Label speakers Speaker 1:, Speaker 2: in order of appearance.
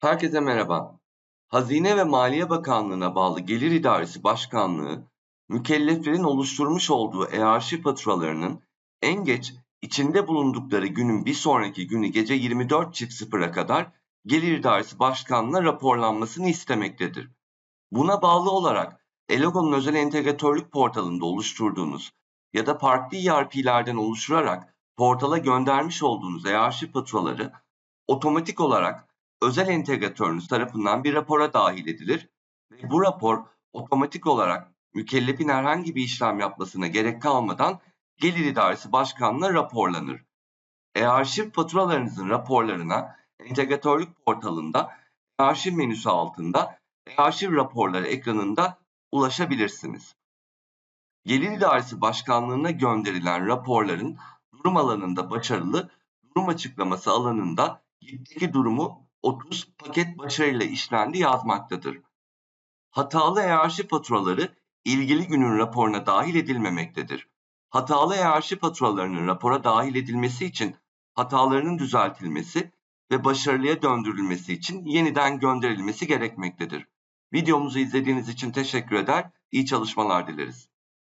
Speaker 1: Herkese merhaba. Hazine ve Maliye Bakanlığı'na bağlı Gelir İdaresi Başkanlığı, mükelleflerin oluşturmuş olduğu e-arşiv faturalarının en geç içinde bulundukları günün bir sonraki günü gece 24.00'a kadar Gelir İdaresi Başkanlığı'na raporlanmasını istemektedir. Buna bağlı olarak Elogo'nun özel entegratörlük portalında oluşturduğunuz ya da farklı ERP'lerden oluşturarak portala göndermiş olduğunuz e-arşiv faturaları otomatik olarak özel entegratörünüz tarafından bir rapora dahil edilir ve bu rapor otomatik olarak mükellefin herhangi bir işlem yapmasına gerek kalmadan Gelir İdaresi Başkanlığı'na raporlanır. E-arşiv faturalarınızın raporlarına entegratörlük portalında e-arşiv menüsü altında e-arşiv raporları ekranında ulaşabilirsiniz. Gelir İdaresi Başkanlığı'na gönderilen raporların durum alanında başarılı, durum açıklaması alanında gitteki durumu 30 paket başarıyla işlendi yazmaktadır. Hatalı e-arşiv faturaları ilgili günün raporuna dahil edilmemektedir. Hatalı e-arşiv faturalarının rapora dahil edilmesi için hatalarının düzeltilmesi ve başarılıya döndürülmesi için yeniden gönderilmesi gerekmektedir. Videomuzu izlediğiniz için teşekkür eder, iyi çalışmalar dileriz.